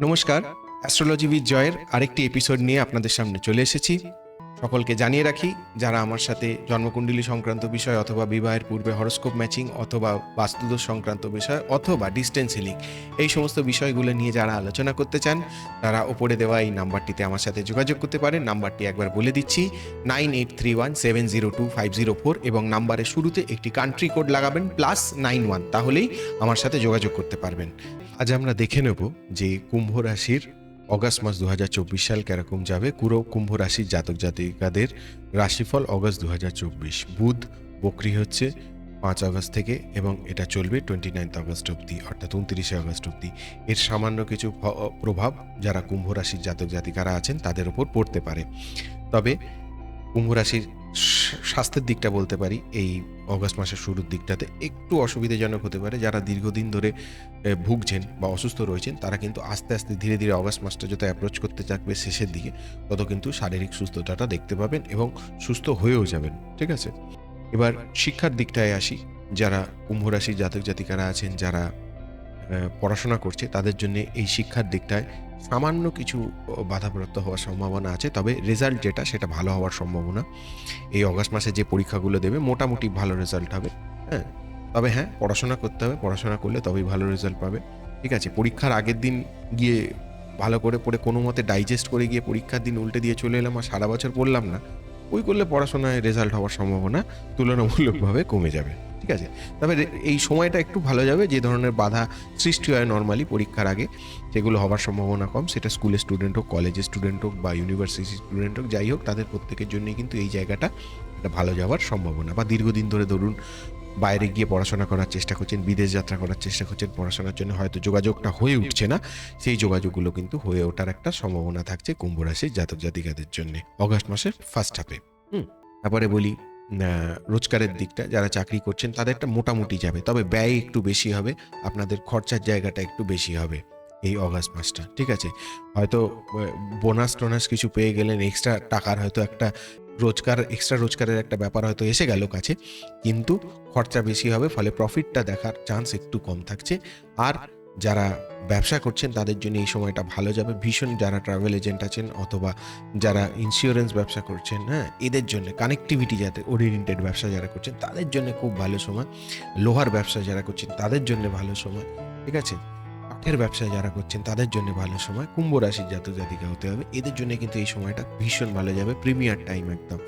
নমস্কার অ্যাস্ট্রোলজি অ্যাস্ট্রোলজিবিদ জয়ের আরেকটি এপিসোড নিয়ে আপনাদের সামনে চলে এসেছি। সকলকে জানিয়ে রাখি, যারা আমার সাথে জন্মকুণ্ডলী সংক্রান্ত বিষয় অথবা বিবাহের পূর্বে হরস্কোপ ম্যাচিং অথবা বাস্তুদোষ সংক্রান্ত বিষয় অথবা ডিস্টেন্স হিলিং এই সমস্ত বিষয়গুলো নিয়ে যারা আলোচনা করতে চান, তারা ওপরে দেওয়া এই নাম্বারটিতে আমার সাথে যোগাযোগ করতে পারেন। নাম্বারটি একবার বলে দিচ্ছি nine eight three one seven zero two five zero four এবং নাম্বারের শুরুতে একটি কান্ট্রি কোড লাগাবেন প্লাস নাইন ওয়ান তাহলেই আমার সাথে যোগাযোগ করতে পারবেন। আজ আমরা দেখে নেব যে কুম্ভ রাশির অগাস্ট মাস দু হাজার চব্বিশ সাল কেরকম যাবে। পুরো কুম্ভ রাশির জাতক জাতিকাদের রাশিফল অগাস্ট দু বুধ বকরি হচ্ছে পাঁচ আগস্ট থেকে এবং এটা চলবে টোয়েন্টি নাইন্থ আগস্ট অবধি অর্থাৎ উনত্রিশে আগস্ট অবধি। এর সামান্য কিছু প্রভাব যারা কুম্ভ রাশির জাতক জাতিকারা আছেন তাদের ওপর পড়তে পারে। তবে কুম্ভ রাশির স্বাস্থ্যের দিকটা বলতে পারি, এই অগস্ট মাসের শুরুর দিকটাতে একটু অসুবিধাজনক হতে পারে। যারা দীর্ঘদিন ধরে ভুগছেন বা অসুস্থ রয়েছেন, তারা কিন্তু আস্তে আস্তে ধীরে ধীরে অগস্ট মাসটা যত অ্যাপ্রোচ করতে থাকবে শেষের দিকে, তত কিন্তু শারীরিক সুস্থতাটা দেখতে পাবেন এবং সুস্থ হয়েও যাবেন, ঠিক আছে? এবার শিক্ষার দিকটায় আসি। যারা কুম্ভ রাশির জাতক জাতিকারা আছেন, যারা পড়াশোনা করছে, তাদের জন্য এই শিক্ষার দিকটায় সামান্য কিছু বাধাপ্রাপ্ত হওয়ার সম্ভাবনা আছে, তবে রেজাল্ট যেটা, সেটা ভালো হওয়ার সম্ভাবনা। এই অগাস্ট মাসে যে পরীক্ষাগুলো দেবে, মোটামুটি ভালো রেজাল্ট হবে হ্যাঁ? তবে হ্যাঁ পড়াশোনা করতে হবে, পড়াশোনা করলে তবেই ভালো রেজাল্ট পাবে। ঠিক আছে, পরীক্ষার আগের দিন গিয়ে ভালো করে পড়ে কোনো মতে ডাইজেস্ট করে গিয়ে পরীক্ষার দিন উল্টে দিয়ে চলে এলাম, আর সারা বছর পড়লাম না। ওই করলে পড়াশোনায় রেজাল্ট হওয়ার সম্ভাবনা তুলনামূলকভাবে কমে যাবে, ঠিক আছে? তবে এই সময়টা একটু ভালো যাবে, যে ধরনের বাধা সৃষ্টি হয় নর্মালি পরীক্ষার আগে সেগুলো হওয়ার সম্ভাবনা কম, সেটা স্কুলের স্টুডেন্ট হোক কলেজের স্টুডেন্ট হোক বা ইউনিভার্সিটি স্টুডেন্ট হোক, যাই হোক, তাদের প্রত্যেকের জন্যই কিন্তু এই জায়গাটা একটা ভালো যাওয়ার সম্ভাবনা। বা দীর্ঘদিন ধরে ধরুন বাইরে গিয়ে পড়াশোনা করার চেষ্টা করছেন বিদেশ যাত্রা করার চেষ্টা করছেন পড়াশোনার জন্য হয়তো যোগাযোগটা হয়ে উঠছে না। সেই যোগাযোগগুলো কিন্তু হয়ে ওঠার একটা সম্ভাবনা থাকছে কুম্ভ রাশির জাতক জাতিকাদের জন্য। অগস্ট মাসের ফার্স্ট হাফে হুম। তারপরে বলি রোজগারের দিকটা যারা চাকরি করছেন তাদেরটা মোটামুটি যাবে তবে ব্যয় একটু বেশি হবে আপনাদের খরচার জায়গাটা একটু বেশি হবে এই অগাস্ট মাসটা ঠিক আছে? হয়তো বোনাস টোনাস কিছু পেয়ে গেলেন এক্সট্রা টাকার হয়তো একটা রোজগার এক্সট্রা রোজগারের একটা ব্যাপার হয়তো এসে গেল কাছে, কিন্তু খরচা বেশি হবে, ফলে প্রফিটটা দেখার চান্স একটু কম থাকছে। আর যারা ব্যবসা করছেন, তাদের জন্য এই সময়টা ভালো যাবে। ভীষণ যারা ট্রাভেল এজেন্ট আছেন অথবা যারা ইন্স্যুরেন্স ব্যবসা করছেন হ্যাঁ এদের জন্য কানেক্টিভিটি যাতে ওরিয়েন্টেড ব্যবসা যারা করছেন, তাদের জন্য খুব ভালো সময়। লোহার ব্যবসা যারা করছেন, তাদের জন্য ভালো সময়, ঠিক আছে? কাঠের ব্যবসা যারা করছেন, তাদের জন্য ভালো সময়। কুম্ভ রাশির জাতক জাতিকা হতে হবে। এদের জন্য কিন্তু এই সময়টা ভীষণ ভালো যাবে। প্রিমিয়ার টাইম একদম।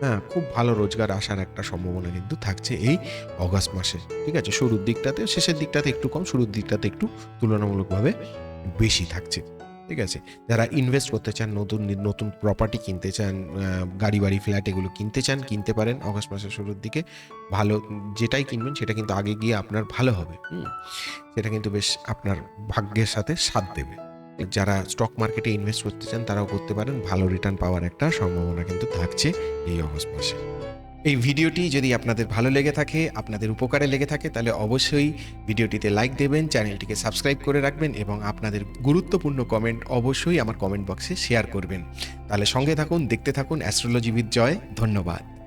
হ্যাঁ খুব ভালো রোজগার আসার একটা সম্ভাবনা কিন্তু থাকছে এই অগাস্ট মাসে। ঠিক আছে? শুরুর দিকটাতে, শেষের দিকটাতে একটু কম, শুরুর দিকটাতে একটু তুলনামূলকভাবে বেশি থাকছে। ঠিক আছে? যারা ইনভেস্ট করতে চান, নতুন নতুন প্রপার্টি কিনতে চান গাড়ি, বাড়ি ফ্ল্যাট এগুলো কিনতে চান, কিনতে পারেন অগস্ট মাসের শুরুর দিকে। ভালো যেটাই কিনবেন, সেটা কিন্তু আগে গিয়ে আপনার ভালো হবে সেটা কিন্তু বেশ আপনার ভাগ্যের সাথে সাথ দেবে। যারা স্টক মার্কেটে ইনভেস্ট করতে চান, তারাও করতে পারেন। ভালো রিটার্ন পাওয়ার একটা সম্ভাবনা কিন্তু থাকছে এই অগস্ট মাসে। এই ভিডিওটি যদি আপনাদের ভালো লেগে থাকে, আপনাদের উপকারে লেগে থাকে, তাহলে অবশ্যই ভিডিওটিতে লাইক দেবেন, চ্যানেলটিকে সাবস্ক্রাইব করে রাখবেন এবং আপনাদের গুরুত্বপূর্ণ কমেন্ট অবশ্যই আমার কমেন্ট বক্সে শেয়ার করবেন। তাহলে সঙ্গে থাকুন, দেখতে থাকুন অ্যাস্ট্রোলজিবিদ জয় ধন্যবাদ।